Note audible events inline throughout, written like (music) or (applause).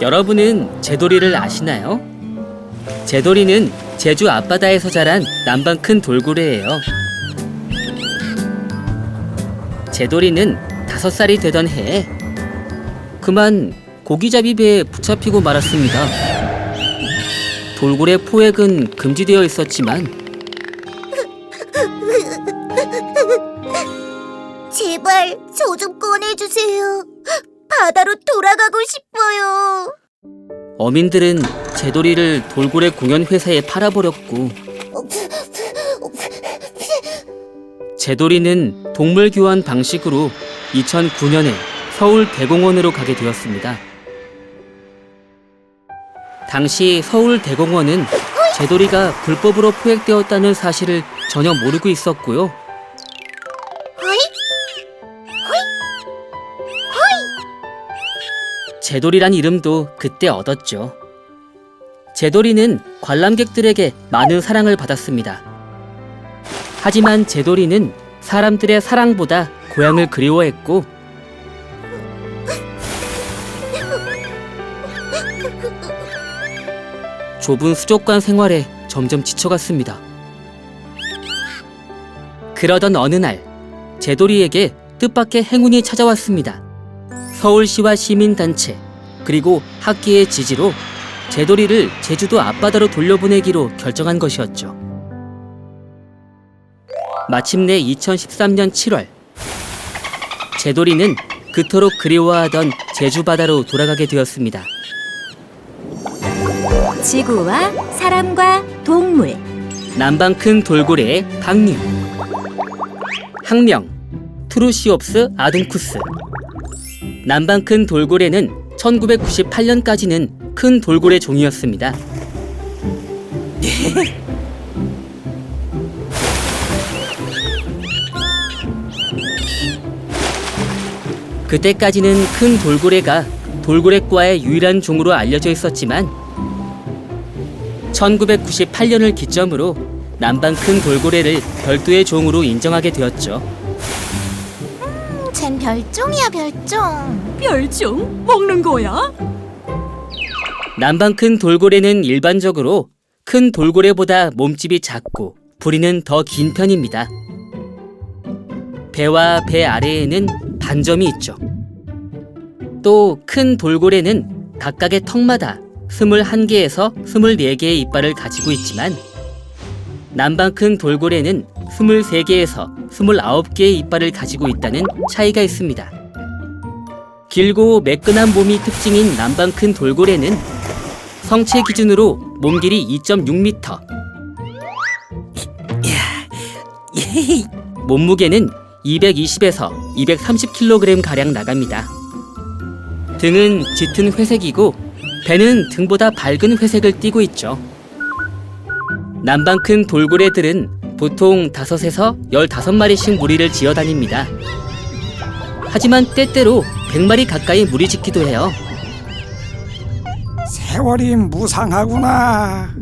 여러분은 제돌이를 아시나요? 제돌이는 제주 앞바다에서 자란 남방 큰 돌고래예요. 제돌이는 다섯 살이 되던 해에 그만 고기잡이 배에 붙잡히고 말았습니다. 돌고래 포획은 금지되어 있었지만 제발 저 좀 꺼내주세요. 바다로 돌아가고 싶어요. 어민들은 제돌이를 돌고래 공연 회사에 팔아버렸고 제돌이는 동물 교환 방식으로 2009년에 서울 대공원으로 가게 되었습니다. 당시 서울 대공원은 제돌이가 불법으로 포획되었다는 사실을 전혀 모르고 있었고요. 제돌이란 이름도 그때 얻었죠. 제돌이는 관람객들에게 많은 사랑을 받았습니다. 하지만 제돌이는 사람들의 사랑보다 고향을 그리워했고 좁은 수족관 생활에 점점 지쳐갔습니다. 그러던 어느 날 제돌이에게 뜻밖의 행운이 찾아왔습니다. 서울시와 시민단체 그리고 학계의 지지로 제돌이를 제주도 앞바다로 돌려보내기로 결정한 것이었죠. 마침내 2013년 7월 제돌이는 그토록 그리워하던 제주 바다로 돌아가게 되었습니다. 지구와 사람과 동물. 남방 큰 돌고래의 방류 학명 트루시옵스 아둔쿠스 남방 큰 돌고래는 1998년까지는 큰 돌고래 종이었습니다. (laughs) 그때까지는 큰 돌고래가 돌고래과의 유일한 종으로 알려져 있었지만 1998년을 기점으로 남방 큰 돌고래를 별도의 종으로 인정하게 되었죠. 쟨 별종이야 별종. 별종 먹는 거야? 남방 큰 돌고래는 일반적으로 큰 돌고래보다 몸집이 작고 부리는 더 긴 편입니다. 배와 배 아래에는 반점이 있죠. 또 큰 돌고래는 각각의 턱마다 21개에서 24개의 이빨을 가지고 있지만 남방 큰 돌고래는 23개에서 29개의 이빨을 가지고 있다는 차이가 있습니다. 길고 매끈한 몸이 특징인 남방 큰 돌고래는 성체 기준으로 몸 길이 2.6m. 몸무게는 220에서 230kg 가량 나갑니다. 등은 짙은 회색이고 배는 등보다 밝은 회색을 띠고 있죠. 남방 큰 돌고래들은 보통 5에서 15마리씩 무리를 지어 다닙니다. 하지만 때때로 100마리 가까이 무리 짓기도 해요. 세월이 무상하구나.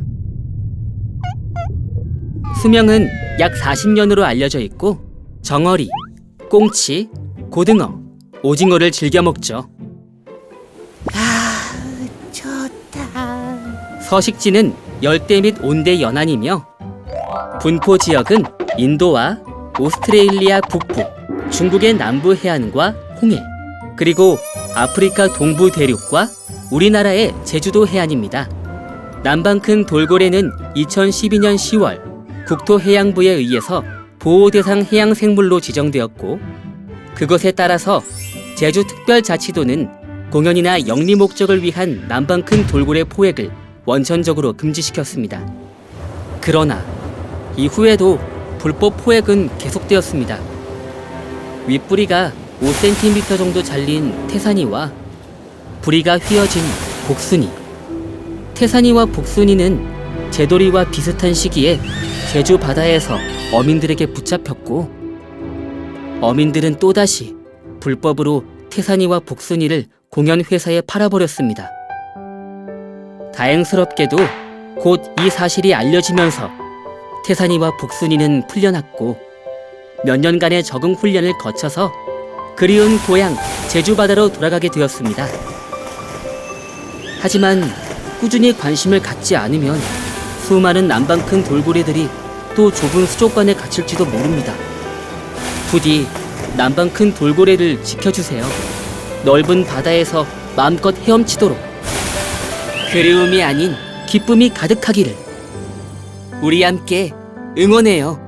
수명은 약 40년으로 알려져 있고 정어리, 꽁치, 고등어, 오징어를 즐겨 먹죠. 좋다. 서식지는 열대 및 온대 연안이며 분포 지역은 인도와 오스트레일리아 북부, 중국의 남부 해안과 홍해, 그리고 아프리카 동부 대륙과 우리나라의 제주도 해안입니다. 남방 큰 돌고래는 2012년 10월 국토해양부에 의해서 보호대상 해양생물로 지정되었고 그것에 따라서 제주특별자치도는 공연이나 영리 목적을 위한 남방 큰 돌고래 포획을 원천적으로 금지시켰습니다. 그러나 이후에도 불법 포획은 계속되었습니다. 윗뿌리가 5cm 정도 잘린 태산이와 부리가 휘어진 복순이. 태산이와 복순이는 제돌이와 비슷한 시기에 제주 바다에서 어민들에게 붙잡혔고 어민들은 또다시 불법으로 태산이와 복순이를 공연 회사에 팔아버렸습니다. 다행스럽게도 곧 이 사실이 알려지면서 태산이와 복순이는 풀려났고 몇 년간의 적응 훈련을 거쳐서 그리운 고향 제주 바다로 돌아가게 되었습니다. 하지만 꾸준히 관심을 갖지 않으면 수많은 남방 큰 돌고래들이 또 좁은 수족관에 갇힐지도 모릅니다. 부디 남방 큰 돌고래를 지켜주세요. 넓은 바다에서 마음껏 헤엄치도록 그리움이 아닌 기쁨이 가득하기를 우리 함께 응원해요.